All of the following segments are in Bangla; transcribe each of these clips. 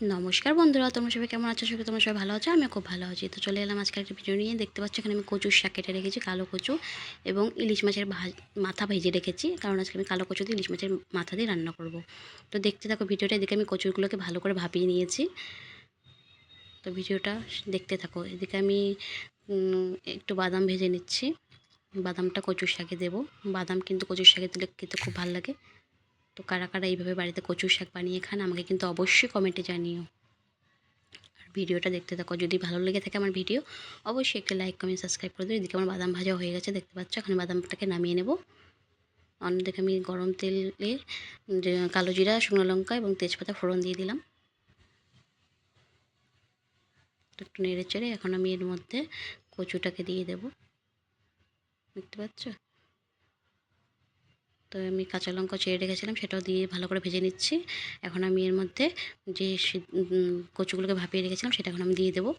নমস্কার বন্ধুরা, তোমরা সবাই কেমন আছো? সবাই তোমরা সবাই ভালো আছো আমি খুব ভালো আছি। তো চলে এলাম আজকে একটা ভিডিও নিয়ে। দেখতে পাচ্ছ এখানে আমি কচুর শাক কেটে রেখেছি, কালো কচু এবং ইলিশ মাছের মাথা ভেজে রেখেছি। কারণ আজকে আমি কালো কচু দিয়ে ইলিশ মাছের মাথা দিয়ে রান্না করব। তো দেখতে থাকো ভিডিওটা, এদিকে আমি কচুরগুলোকে ভালো করে ভাপিয়ে নিয়েছি। তো ভিডিওটা দেখতে থাকো, এদিকে আমি একটু বাদাম ভেজে নিচ্ছি। বাদামটা কচুর শাকে দেবো। বাদাম কিন্তু কচুর শাকে দিলে খেতে খুব ভালো লাগে। তো কারা কারা এইভাবে বাড়িতে কচুর শাক বানিয়ে খান, আমাকে কিন্তু অবশ্যই কমেন্টে জানিও। আর ভিডিওটা দেখতে থাকো, যদি ভালো লেগে থাকে আমার ভিডিও, অবশ্যই একটু লাইক কমেন্ট সাবস্ক্রাইব করে দিও। এদিকে আমার বাদাম ভাজা হয়ে গেছে, দেখতে পাচ্ছ? এখন বাদামটাকে নামিয়ে নেব। অন্যদিকে আমি গরম তেলে কালো জিরা, শুকনো লঙ্কা এবং তেজপাতা ফোড়ন দিয়ে দিলাম। একটু নেড়ে চেড়ে এখন আমি এর মধ্যে কচুটাকে দিয়ে দেব। দেখতে পাচ্ছ? তো আমি কাঁচা লঙ্কা চেড়ে রেখেছিলাম, সেটাও দিয়ে ভালো করে ভেজে নিচ্ছি। এখন আমি এর মধ্যে যে কচুগুলোকে ভাপিয়ে রেখেছিলাম, সেটা এখন আমি দিয়ে দেবো।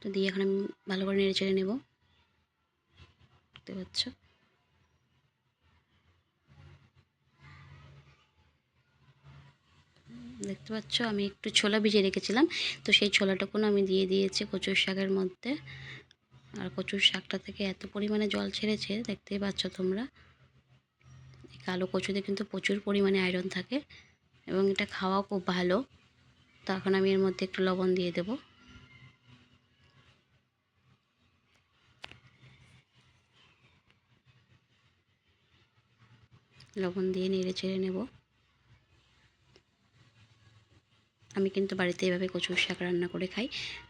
তো দিয়ে এখন আমি ভালো করে নেড়ে চেড়ে নেব। দেখতে পাচ্ছ? দেখতে পাচ্ছ? আমি একটু ছোলা ভিজিয়ে রেখেছিলাম, তো সেই ছোলাটুকুন আমি দিয়ে দিয়েছি কচুর শাকের মধ্যে। আর কচুর শাকটা থেকে এত পরিমাণে জল ছেড়েছে, দেখতেই পাচ্ছ তোমরা। কালো কচুতে কিন্তু প্রচুর পরিমাণে আয়রন থাকে এবং এটা খাওয়াও খুব ভালো। তো এখন আমি এর মধ্যে একটু লবণ দিয়ে দেব। লবণ দিয়ে নেড়ে ছেড়ে নেব। আমি কিন্তু বাড়িতে এভাবে কচুর শাক রান্না করে খাই।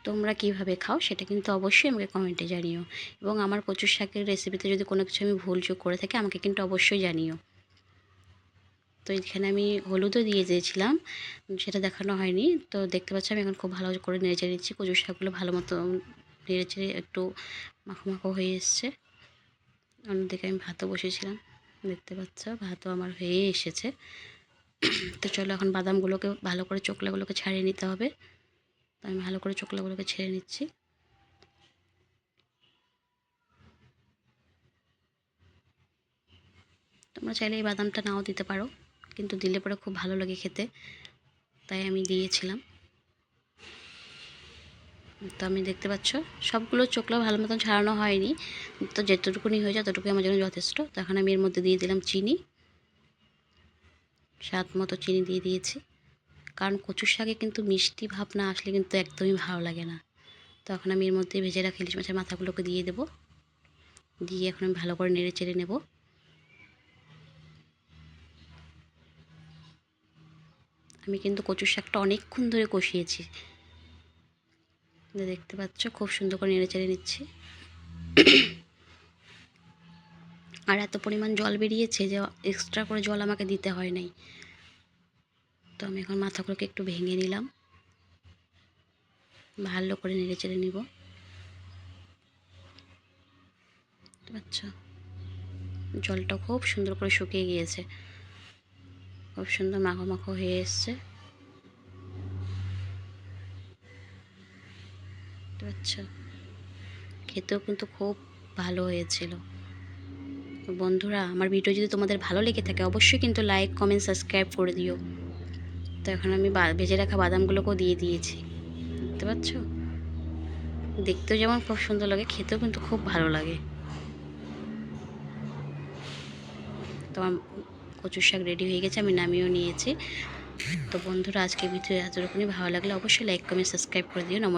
তোমরা কীভাবে খাও সেটা কিন্তু অবশ্যই আমাকে কমেন্টে জানিও। এবং আমার কচুর শাকের রেসিপিতে যদি কোনো কিছু আমি ভুল চুক করে থাকি, আমাকে কিন্তু অবশ্যই জানিও। তো এখানে আমি হলুদও দিয়ে দিয়েছিলাম, সেটা দেখানো হয়নি। তো দেখতে পাচ্ছি আমি এখন খুব ভালো করে নেড়ে চেড়ে নিচ্ছি। কচুর শাকগুলো ভালো মতো নেড়ে চেড়ে একটু মাখো মাখো হয়ে এসছে। অন্যদিকে আমি ভাতও বসেছিলাম দেখতে পাচ্ছ ভাতও আমার হয়ে এসেছে। তো চলো এখন বাদামগুলোকে ভালো করে চোকলাগুলোকে ছাড়িয়ে নিতে হবে। তো আমি ভালো করে চোকলাগুলোকে ছেড়ে নিচ্ছি। তোমরা চাইলে এই বাদামটা নাও দিতে পারো, কিন্তু দিলে পরে খুব ভালো লাগে খেতে। তাই আমি দিয়েছিলাম। তো আমি দেখতে পাচ্ছ, সবগুলো চোখলা ভালো মতন ছাড়ানো হয়নি। তো যেতটুকুনি হয়ে যায় ততটুকুই আমার জন্য যথেষ্ট। তো এখন আমি এর মধ্যে দিয়ে দিলাম চিনি। স্বাদ মতো চিনি দিয়ে দিয়েছি। কারণ কচুর শাকে কিন্তু মিষ্টি ভাব না আসলে কিন্তু একদমই ভালো লাগে না। তো এখন আমি এর মধ্যে ভেজে রাখা ইলিশ মাছের মাথাগুলোকে দিয়ে দেবো। দিয়ে এখন আমি ভালো করে নেড়ে চেড়ে নেব। আমি কিন্তু কচুর শাকটা অনেকক্ষণ ধরে কষিয়েছি। দেখতে পাচ্ছ, খুব সুন্দর করে নেড়ে চেড়ে নিচ্ছি। আর এত পরিমাণ জল বেরিয়েছে যে এক্সট্রা করে জল আমাকে দিতে হয় নাই। তো আমি এখন মাথাগুলোকে একটু ভেঙে নিলাম। ভালো করে নেড়ে চেড়ে নিব। আচ্ছা জলটা খুব সুন্দর করে শুকিয়ে গিয়েছে। খুব সুন্দর মাখো মাখো হয়ে এসছে। আচ্ছা খেতেও কিন্তু খুব ভালো হয়েছিল। বন্ধুরা, আমার ভিডিও যদি তোমাদের ভালো লেগে থাকে, অবশ্যই কিন্তু লাইক কমেন্ট সাবস্ক্রাইব করে দিও। তো এখন আমি ভেজে রাখা বাদামগুলোকেও দিয়ে দিয়েছি। দেখতে পাচ্ছ? দেখতেও যেমন খুব সুন্দর লাগে, খেতেও কিন্তু খুব ভালো লাগে। তো আমার কচুর শাক রেডি হয়ে গেছে, আমি নামিয়েও নিয়েছি। তো বন্ধুরা আজকে ভিডিও এতটুকুনি। ভালো লাগলে অবশ্যই লাইক কমেন্ট সাবস্ক্রাইব করে দিও। নমস্কার।